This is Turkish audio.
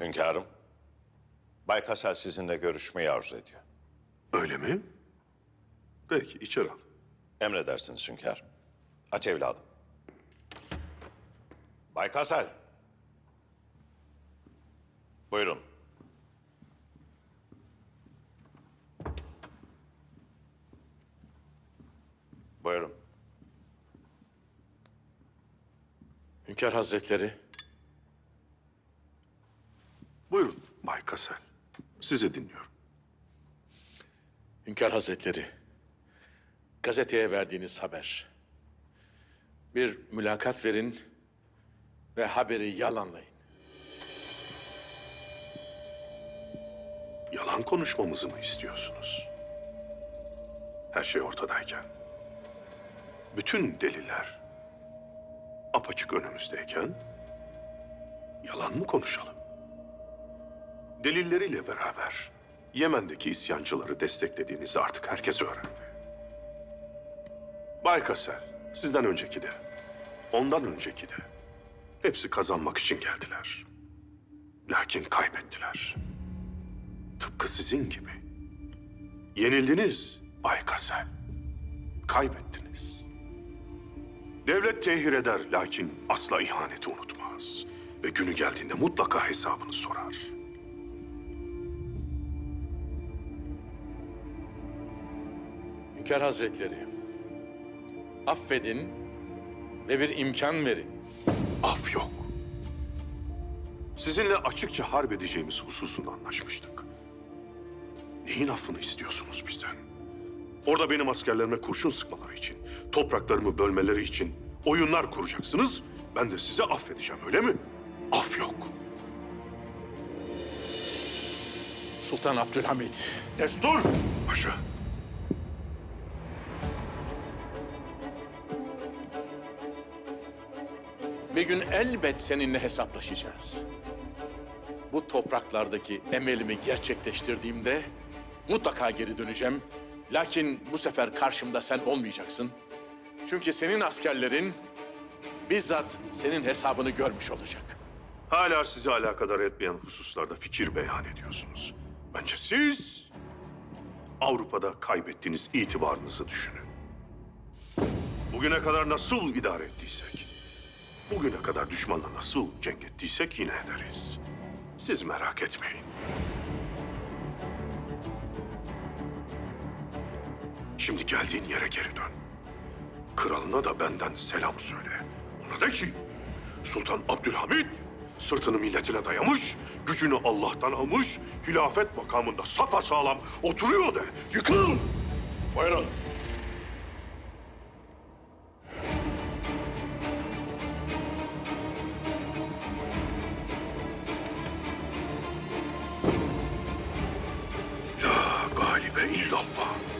Hünkârım, Bay Kasel sizinle görüşmeyi arzu ediyor. Öyle mi? Peki içeri al. Emredersiniz hünkârım. Aç evladım. Bay Kasel. Buyurun. Buyurun. Hünkâr Hazretleri, Buyurun Bay Kasel. Sizi dinliyorum. Hünkâr Hazretleri, gazeteye verdiğiniz haber. Bir mülakat verin ve haberi yalanlayın. Yalan konuşmamızı mı istiyorsunuz? Her şey ortadayken. Bütün deliller apaçık önümüzdeyken yalan mı konuşalım? Delilleriyle beraber Yemen'deki isyancıları desteklediğinizi artık herkes öğrendi. Bay Kasel, sizden önceki de, ondan önceki de hepsi kazanmak için geldiler. Lakin kaybettiler. Tıpkı sizin gibi. Yenildiniz Bay Kasel. Kaybettiniz. Devlet tehir eder lakin asla ihaneti unutmaz. Ve günü geldiğinde mutlaka hesabını sorar. Hünkâr Hazretleri, affedin ve bir imkan verin. Af yok. Sizinle açıkça harp edeceğimiz hususunda anlaşmıştık. Neyin affını istiyorsunuz bizden? Orada benim askerlerime kurşun sıkmaları için, topraklarımı bölmeleri için oyunlar kuracaksınız. Ben de size affedeceğim öyle mi? Af yok. Sultan Abdülhamit, Destur! Paşa. Gün elbet seninle hesaplaşacağız. Bu topraklardaki emelimi gerçekleştirdiğimde mutlaka geri döneceğim. Lakin bu sefer karşımda sen olmayacaksın. Çünkü senin askerlerin bizzat senin hesabını görmüş olacak. Hala sizi alakadar etmeyen hususlarda fikir beyan ediyorsunuz. Bence siz Avrupa'da kaybettiğiniz itibarınızı düşünün. Bugüne kadar nasıl idare ettiysek, bugüne kadar düşmanla nasıl cenk ettiysek yine ederiz. Siz merak etmeyin. Şimdi geldiğin yere geri dön. Kralına da benden selam söyle. Ona de ki Sultan Abdülhamit sırtını milletine dayamış, gücünü Allah'tan almış, hilafet makamında sapasağlam oturuyor de. Yıkıl! Buyurun. 老婆